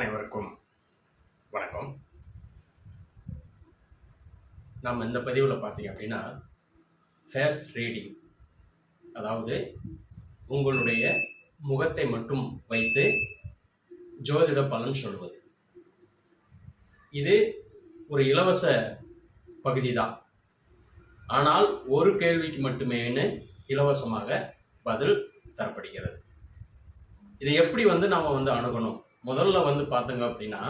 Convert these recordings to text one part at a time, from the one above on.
அனைவருக்கும் வணக்கம். நம்ம இந்த பதிவில் பார்த்தீங்க அப்படின்னா ஃபேஸ் ரீடிங் அதாவது உங்களுடைய முகத்தை மட்டும் வைத்து ஜோதிட பலன் சொல்வது. இது ஒரு இலவச பகுதி தான் ஆனால் ஒரு கேள்விக்கு மட்டுமேன்னு இலவசமாக பதில் தரப்படுகிறது. இதை எப்படி வந்து நாம் வந்து அணுகணும்? முதல்ல வந்து பார்த்தோங்க அப்படின்னா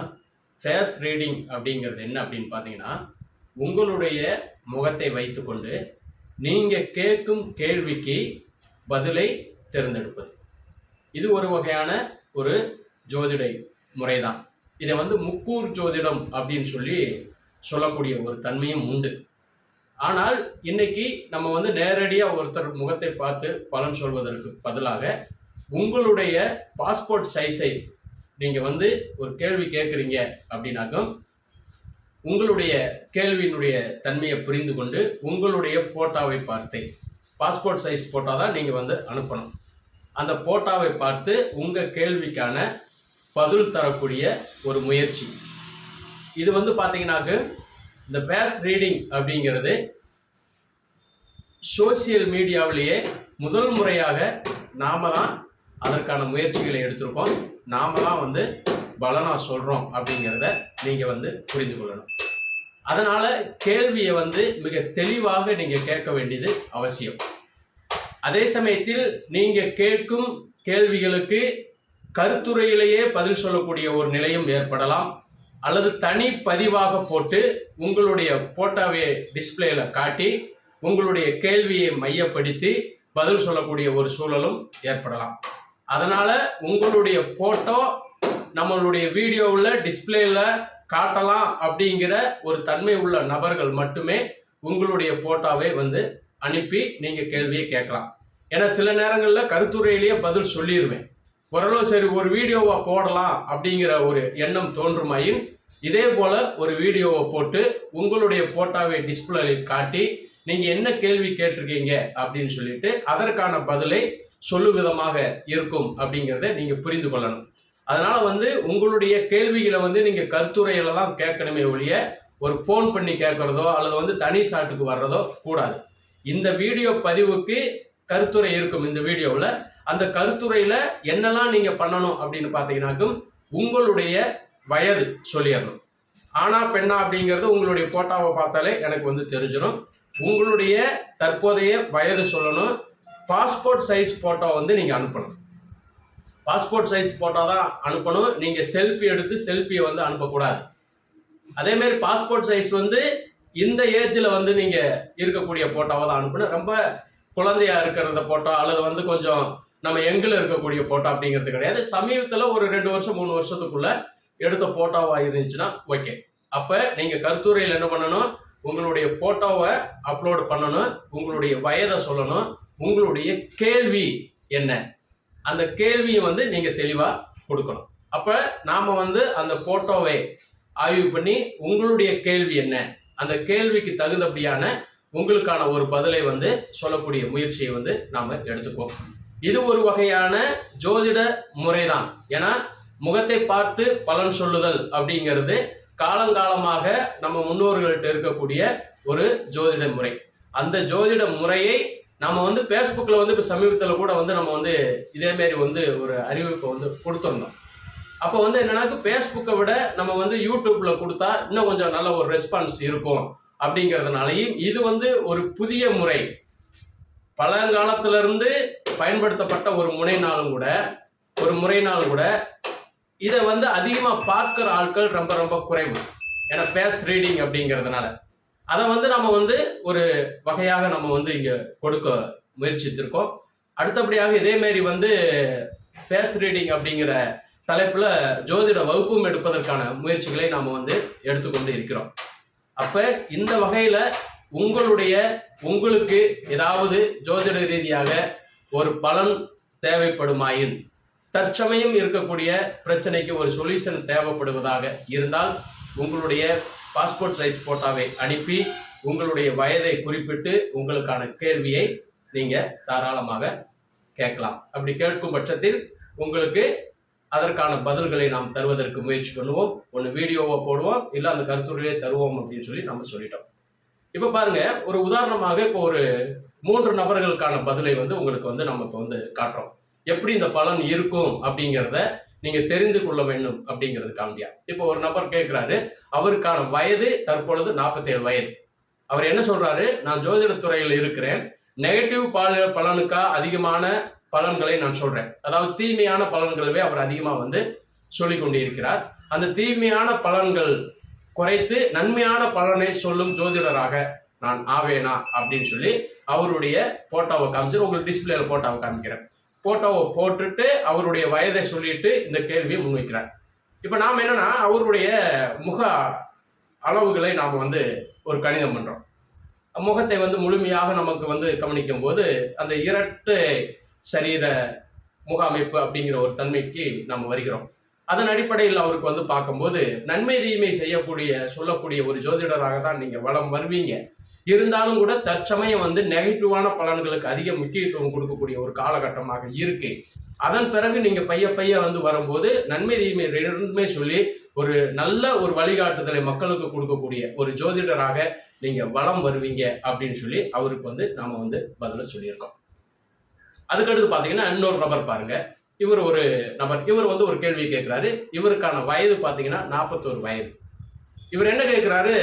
ஃபேஸ் ரீடிங் அப்படிங்கிறது என்ன அப்படின்னு பார்த்தீங்கன்னா உங்களுடைய முகத்தை வைத்துக்கொண்டு நீங்கள் கேட்கும் கேள்விக்கு பதிலை தேர்ந்தெடுப்பது. இது ஒரு வகையான ஒரு ஜோதிட முறை தான் இதை வந்து முக்கூர் ஜோதிடம் அப்படின்னு சொல்லி சொல்லக்கூடிய ஒரு தன்மையும் உண்டு. ஆனால் இன்னைக்கு நம்ம வந்து நேரடியாக ஒருத்தர் முகத்தை பார்த்து பலன் சொல்வதற்கு பதிலாக உங்களுடைய பாஸ்போர்ட் சைஸை நீங்கள் வந்து ஒரு கேள்வி கேட்குறீங்க அப்படின்னாக்கும் உங்களுடைய கேள்வியினுடைய தன்மையை புரிந்து கொண்டு உங்களுடைய போட்டாவை பார்த்து பாஸ்போர்ட் சைஸ் போட்டோ தான் நீங்கள் வந்து அனுப்பணும். அந்த போட்டாவை பார்த்து உங்கள் கேள்விக்கான பதில் தரக்கூடிய ஒரு முயற்சி. இது வந்து பார்த்தீங்கன்னாக்கு இந்த பேஸ் ரீடிங் அப்படிங்கிறது சோசியல் மீடியாவிலேயே முதல் முறையாக நாம தான் அதற்கான முயற்சிகளை எடுத்திருக்கோம். நாம தான் வந்து பலனா சொல்கிறோம் அப்படிங்கிறத நீங்கள் வந்து புரிந்து கொள்ளணும். அதனால் கேள்வியை வந்து மிக தெளிவாக நீங்கள் கேட்க வேண்டியது அவசியம். அதே சமயத்தில் நீங்கள் கேட்கும் கேள்விகளுக்கு கருத்துரையிலேயே பதில் சொல்லக்கூடிய ஒரு நிலையும் ஏற்படலாம். அல்லது தனி பதிவாக போட்டு உங்களுடைய போட்டோவை டிஸ்பிளேல காட்டி உங்களுடைய கேள்வியை மையப்படுத்தி பதில் சொல்லக்கூடிய ஒரு சூழலும் ஏற்படலாம். அதனால் உங்களுடைய ஃபோட்டோ நம்மளுடைய வீடியோவில் டிஸ்பிளேயில் காட்டலாம் அப்படிங்கிற ஒரு தன்மை உள்ள நபர்கள் மட்டுமே உங்களுடைய ஃபோட்டோவை வந்து அனுப்பி நீங்கள் கேள்வியை கேட்கலாம். ஏன்னா சில நேரங்களில் கருத்துரையிலேயே பதில் சொல்லிடுவேன் ஓரளவு சரி ஒரு வீடியோவை போடலாம் அப்படிங்கிற ஒரு எண்ணம் தோன்றுமாயின் இதே போல் ஒரு வீடியோவை போட்டு உங்களுடைய ஃபோட்டோவை டிஸ்பிளேயில் காட்டி நீங்கள் என்ன கேள்வி கேட்டிருக்கீங்க அப்படின்னு சொல்லிட்டு அதற்கான பதிலை சொல்லு விதமாக இருக்கும் அப்படிங்கிறத நீங்க புரிந்து கொள்ளணும். அதனால வந்து உங்களுடைய கேள்விகளை வந்து நீங்க கருத்துரையில தான் கேட்கணுமே ஒழிய ஒரு ஃபோன் பண்ணி கேட்கறதோ அல்லது வந்து தனி சாட்டுக்கு வர்றதோ கூடாது. இந்த வீடியோ பதிவுக்கு கருத்துரை இருக்கும் இந்த வீடியோவில். அந்த கருத்துரையில் என்னெல்லாம் நீங்கள் பண்ணணும் அப்படின்னு பார்த்தீங்கன்னாக்கும் உங்களுடைய வயது சொல்லிடணும். ஆனா பெண்ணா அப்படிங்கிறது உங்களுடைய போட்டோவை பார்த்தாலே எனக்கு வந்து தெரிஞ்சிடும். உங்களுடைய தற்போதைய வயது சொல்லணும். பாஸ்போர்ட் சைஸ் ஃபோட்டோ வந்து நீங்கள் அனுப்பணும். பாஸ்போர்ட் சைஸ் ஃபோட்டோ தான் அனுப்பணும். நீங்கள் செல்ஃபி எடுத்து செல்ஃபியை வந்து அனுப்பக்கூடாது. அதேமாரி பாஸ்போர்ட் சைஸ் வந்து இந்த ஏஜில் வந்து நீங்கள் இருக்கக்கூடிய ஃபோட்டோவை தான் அனுப்பணும். ரொம்ப குழந்தையா இருக்கிறத ஃபோட்டோ அல்லது வந்து கொஞ்சம் நம்ம எங்கில் இருக்கக்கூடிய ஃபோட்டோ அப்படிங்கிறது கிடையாது. சமீபத்தில் ஒரு ரெண்டு வருஷம் மூணு வருஷத்துக்குள்ள எடுத்த ஃபோட்டோவாக இருந்துச்சுன்னா ஓகே அப்போ நீங்கள் கருத்துரையில் என்ன பண்ணணும்? உங்களுடைய ஃபோட்டோவை அப்லோடு பண்ணணும். உங்களுடைய வயதை சொல்லணும். உங்களுடைய கேள்வி என்ன? அந்த கேள்வியை வந்து நீங்கள் தெளிவாக கொடுக்கணும். அப்போ நாம் வந்து அந்த போட்டோவை ஆய்வு பண்ணி உங்களுடைய கேள்வி என்ன? அந்த கேள்விக்கு தகுந்தபடியான உங்களுக்கான ஒரு பதிலை வந்து சொல்லக்கூடிய முயற்சியை வந்து நாம் எடுத்துக்குவோம். இது ஒரு வகையான ஜோதிட முறைதான். ஏன்னா முகத்தை பார்த்து பலன் சொல்லுதல் அப்படிங்கிறது காலங்காலமாக நம்ம முன்னோர்கள்ட்ட இருக்கக்கூடிய ஒரு ஜோதிட முறை. அந்த ஜோதிட முறையை நம்ம வந்து ஃபேஸ்புக்கில் வந்து இப்போ சமீபத்தில் கூட வந்து நம்ம வந்து இதேமாரி வந்து ஒரு அறிவிப்பை வந்து கொடுத்துருந்தோம். அப்போ வந்து என்னென்னா ஃபேஸ்புக்கை விட நம்ம வந்து யூடியூப்பில் கொடுத்தா இன்னும் கொஞ்சம் நல்ல ஒரு ரெஸ்பான்ஸ் இருக்கும் அப்படிங்கிறதுனாலையும் இது வந்து ஒரு புதிய முறை. பழங்காலத்திலிருந்து பயன்படுத்தப்பட்ட ஒரு முனைனாலும் கூட ஒரு முறைனாலும் கூட இதை வந்து அதிகமாக பார்க்குற ஆட்கள் ரொம்ப ரொம்ப குறைவு. ஏன்னா ஃபேஸ் ரீடிங் அப்படிங்கிறதுனால. அதை வந்து நம்ம வந்து ஒரு வகையாக நம்ம வந்து இங்கே கொடுக்க முயற்சித்திருக்கோம். அடுத்தபடியாக இதேமாரி வந்து ஃபேஸ் ரீடிங் அப்படிங்கிற தலைப்பில் ஜோதிட வகுப்பும் எடுப்பதற்கான முயற்சிகளை நாம் வந்து எடுத்துக்கொண்டு இருக்கிறோம். அப்போ இந்த வகையில் உங்களுடைய உங்களுக்கு ஏதாவது ஜோதிட ரீதியாக ஒரு பலன் தேவைப்படுமாயின் தற்சமயம் இருக்கக்கூடிய பிரச்சனைக்கு ஒரு சொல்யூஷன் தேவைப்படுவதாக இருந்தால் உங்களுடைய பாஸ்போர்ட் சைஸ் போட்டோவை அனுப்பி உங்களுடைய வயதை குறிப்பிட்டு உங்களுக்கான கேள்வியை நீங்கள் தாராளமாக கேட்கலாம். அப்படி கேட்கும் பட்சத்தில் உங்களுக்கு அதற்கான பதில்களை நாம் தருவதற்கு முயற்சி பண்ணுவோம். ஒன்று வீடியோவை போடுவோம் இல்லை அந்த கருத்துரையிலே தருவோம் அப்படின்னு சொல்லி நம்ம சொல்லிட்டோம். இப்போ பாருங்க ஒரு உதாரணமாக இப்போ ஒரு மூன்று நபர்களுக்கான பதிலை வந்து உங்களுக்கு வந்து நம்ம இப்போ வந்து காட்டுறோம். எப்படி இந்த பலன் இருக்கும் அப்படிங்கிறத நீங்க தெரிந்து கொள்ள வேண்டும் அப்படிங்கிறது காண்டியா இப்போ ஒரு நபர் கேட்கிறாரு அவருக்கான வயது தற்பொழுது 47 வயது. அவர் என்ன சொல்றாரு? நான் ஜோதிடத்துறையில் இருக்கிறேன். நெகட்டிவ் பல பலனுக்கா அதிகமான பலன்களை நான் சொல்றேன். அதாவது தீமையான பலன்களவே அவர் அதிகமாக வந்து சொல்லி கொண்டிருக்கிறார். அந்த தீமையான பலன்கள் குறைத்து நன்மையான பலனை சொல்லும் ஜோதிடராக நான் ஆவேனா அப்படின்னு சொல்லி அவருடைய போட்டோவை காமிச்சு உங்களுக்கு டிஸ்பிளேல போட்டோவை காமிக்கிறேன். போட்டோவை போட்டுட்டு அவருடைய வயதை சொல்லிட்டு இந்த கேள்வியை முன்வைக்கிறார். இப்போ நாம் என்னென்னா அவருடைய முக அளவுகளை நாம் வந்து ஒரு கணிதம் பண்ணுறோம் முகத்தை வந்து முழுமையாக நமக்கு வந்து கவனிக்கும் போது அந்த இரட்டு சரீர முக அமைப்பு அப்படிங்கிற ஒரு தன்மைக்கு நாம் வருகிறோம். அதன் அடிப்படையில் அவருக்கு வந்து பார்க்கும்போது நன்மை தீமை செய்யக்கூடிய சொல்லக்கூடிய ஒரு ஜோதிடராக தான் நீங்கள் வளம் வருவீங்க. இருந்தாலும் கூட தற்சமயம் வந்து நெகட்டிவான பலன்களுக்கு அதிக முக்கியத்துவம் கொடுக்கக்கூடிய ஒரு காலகட்டமாக இருக்கு. அதன் பிறகு நீங்க பைய பைய வந்து வரும்போது நன்மை தீமை ரெண்டுமே சொல்லி ஒரு நல்ல ஒரு வழிகாட்டுதலை மக்களுக்கு கொடுக்கக்கூடிய ஒரு ஜோதிடராக நீங்க வளம் வருவீங்க அப்படின்னு சொல்லி அவருக்கு வந்து நாம வந்து பதில சொல்லியிருக்கோம். அதுக்கடுத்து பாத்தீங்கன்னா இன்னொரு நபர் பாருங்க. இவர் ஒரு நபர். இவர் வந்து ஒரு கேள்வி கேட்கிறாரு இவருக்கான வயது பாத்தீங்கன்னா நாற்பத்தோரு வயது. இவர் என்ன கேட்கிறாரு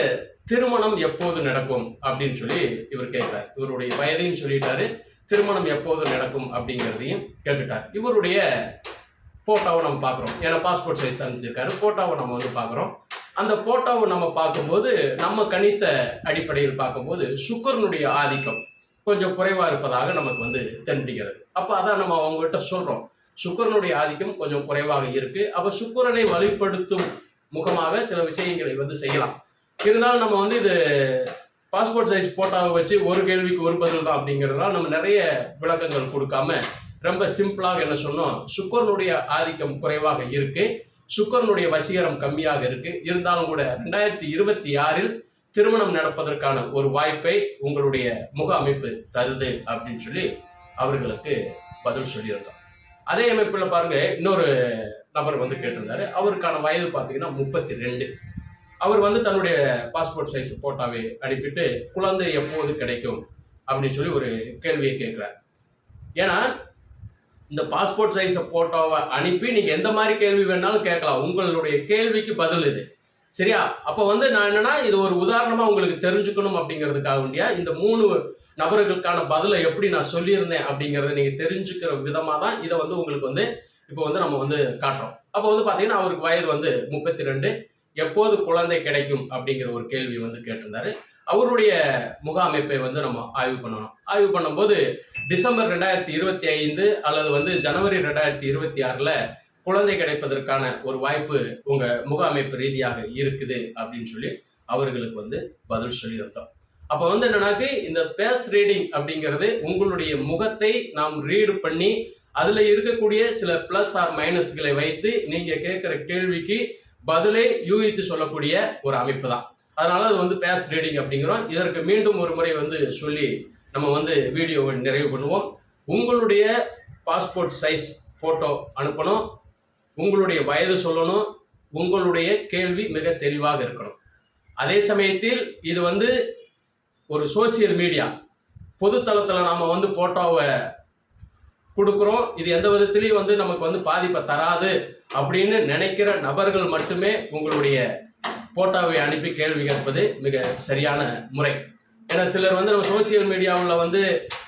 திருமணம் எப்போது நடக்கும் அப்படின்னு சொல்லி இவர் கேட்கிறார். இவருடைய வயதையும் சொல்லிட்டாரு திருமணம் எப்போது நடக்கும் அப்படிங்கிறதையும் கேட்டுட்டார். இவருடைய போட்டோவை நம்ம பார்க்குறோம். ஏன்னா பாஸ்போர்ட் சைஸ் அனுப்பிச்சிருக்காரு போட்டோவை நம்ம வந்து பார்க்குறோம். அந்த போட்டோவை நம்ம பார்க்கும்போது நம்ம கணித்த அடிப்படையில் பார்க்கும்போது சுக்கரனுடைய ஆதிக்கம் கொஞ்சம் குறைவாக இருப்பதாக நமக்கு வந்து தென்படுகிறது. அப்போ அதான் நம்ம அவங்ககிட்ட சொல்கிறோம் சுக்கரனுடைய ஆதிக்கம் கொஞ்சம் குறைவாக இருக்குது அப்போ சுக்கரனை வலுப்படுத்தும் முகமாக சில விஷயங்களை வந்து செய்யலாம். இருந்தாலும் நம்ம வந்து இது பாஸ்போர்ட் சைஸ் போட்டாவை வச்சு ஒரு கேள்விக்கு ஒரு பதில் தான் அப்படிங்கிறதுனால நம்ம நிறைய விளக்கங்கள் கொடுக்காம ரொம்ப சிம்பிளாக என்ன சொன்னோம்? சுக்கரனுடைய ஆதிக்கம் குறைவாக இருக்கு. சுக்கரனுடைய வசீகரம் கம்மியாக இருக்கு. இருந்தாலும் கூட ரெண்டாயிரத்தி இருபத்தி ஆறில் திருமணம் நடப்பதற்கான ஒரு வாய்ப்பை உங்களுடைய முக அமைப்பு தருது அப்படின்னு சொல்லி அவர்களுக்கு பதில் சொல்லியிருந்தோம். அதே அமைப்பில் பாருங்க இன்னொரு நபர் வந்து கேட்டிருந்தாரு. அவருக்கான வயது பார்த்தீங்கன்னா முப்பத்தி ரெண்டு. அவர் வந்து தன்னுடைய பாஸ்போர்ட் சைஸ் போட்டாவே அனுப்பிட்டு குழந்தை எப்போது கிடைக்கும்? அப்படின்னு சொல்லி ஒரு கேள்வியை கேட்குறாரு. ஏன்னா இந்த பாஸ்போர்ட் சைஸ் போட்டோவை அனுப்பி நீங்கள் எந்த மாதிரி கேள்வி வேணாலும் கேட்கலாம். உங்களுடைய கேள்விக்கு பதில் இது. சரியா? அப்போ வந்து நான் என்னன்னா இது ஒரு உதாரணமாக உங்களுக்கு தெரிஞ்சுக்கணும் அப்படிங்கிறதுக்காக வேண்டியா இந்த மூணு நபர்களுக்கான பதிலை எப்படி நான் சொல்லியிருந்தேன் அப்படிங்கிறத நீங்கள் தெரிஞ்சுக்கிற விதமாக தான் இதை வந்து உங்களுக்கு வந்து இப்போ வந்து நம்ம வந்து காட்டுறோம். அப்போ வந்து பார்த்தீங்கன்னா அவருக்கு வயது வந்து முப்பத்தி ரெண்டு. எப்போது குழந்தை கிடைக்கும் அப்படிங்கிற ஒரு கேள்வி வந்து கேட்டிருந்தாரு. அவருடைய முக அமைப்பை வந்து நம்ம ஆய்வு பண்ணணும். ஆய்வு பண்ணும்போது டிசம்பர் ரெண்டாயிரத்தி இருபத்தி ஐந்து அல்லது வந்து ஜனவரி ரெண்டாயிரத்தி இருபத்தி ஆறில் குழந்தை கிடைப்பதற்கான ஒரு வாய்ப்பு உங்கள் முக அமைப்பு ரீதியாக இருக்குது அப்படின்னு சொல்லி அவர்களுக்கு வந்து பதில் சொல்லியிருந்தோம். அப்போ வந்து என்னன்னாக்கு இந்த பேஸ் ரீடிங் அப்படிங்கிறது உங்களுடைய முகத்தை நாம் ரீடு பண்ணி அதில் இருக்கக்கூடிய சில ப்ளஸ் ஆர் மைனஸ்களை வைத்து நீங்கள் கேட்குற கேள்விக்கு பதிலே யூகித்து சொல்லக்கூடிய ஒரு அமைப்பு தான் அதனால அது வந்து பேஸ் ரீடிங் அப்படிங்கிறோம். இதற்கு மீண்டும் ஒரு முறை வந்து சொல்லி நம்ம வந்து வீடியோவை நிறைவு பண்ணுவோம். உங்களுடைய பாஸ்போர்ட் சைஸ் போட்டோ அனுப்பணும். உங்களுடைய வயது சொல்லணும். உங்களுடைய கேள்வி மிக தெளிவாக இருக்கணும். அதே சமயத்தில் இது வந்து ஒரு சோசியல் மீடியா பொதுத்தளத்தில் நாம் வந்து போட்டோவை கொடுக்குறோம். இது எந்த விதத்திலையும் வந்து நமக்கு வந்து பாதிப்பை தராது அப்படின்னு நினைக்கிற நபர்கள் மட்டுமே உங்களுடைய போட்டோவை அனுப்பி கேள்வி கேட்பது மிக சரியான முறை. ஏன்னா சிலர் வந்து நம்ம சோசியல் மீடியாவில் வந்து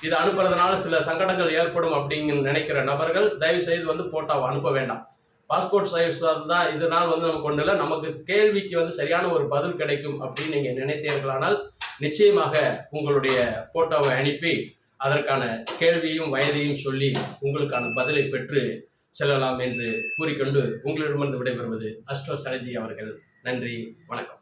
இது அனுப்புறதுனால சில சங்கடங்கள் ஏற்படும் அப்படின்னு நினைக்கிற நபர்கள் தயவு செய்து வந்து போட்டோவை அனுப்ப வேண்டாம். பாஸ்போர்ட் சைஸ் தான் இதனால் வந்து நமக்கு ஒன்றும் இல்லை. நமக்கு கேள்விக்கு வந்து சரியான ஒரு பதில் கிடைக்கும் அப்படின்னு நீங்கள் நினைத்தீர்களானால் நிச்சயமாக உங்களுடைய போட்டோவை அனுப்பி அதற்கான கேள்வியும் வயதையும் சொல்லி உங்களுக்கான பதிலை பெற்று செல்லலாம் என்று கூறிக்கொண்டு உங்களிடமிருந்து விடைபெறுவது அஸ்ட்ரோ சரஜி அவர்கள். நன்றி வணக்கம்.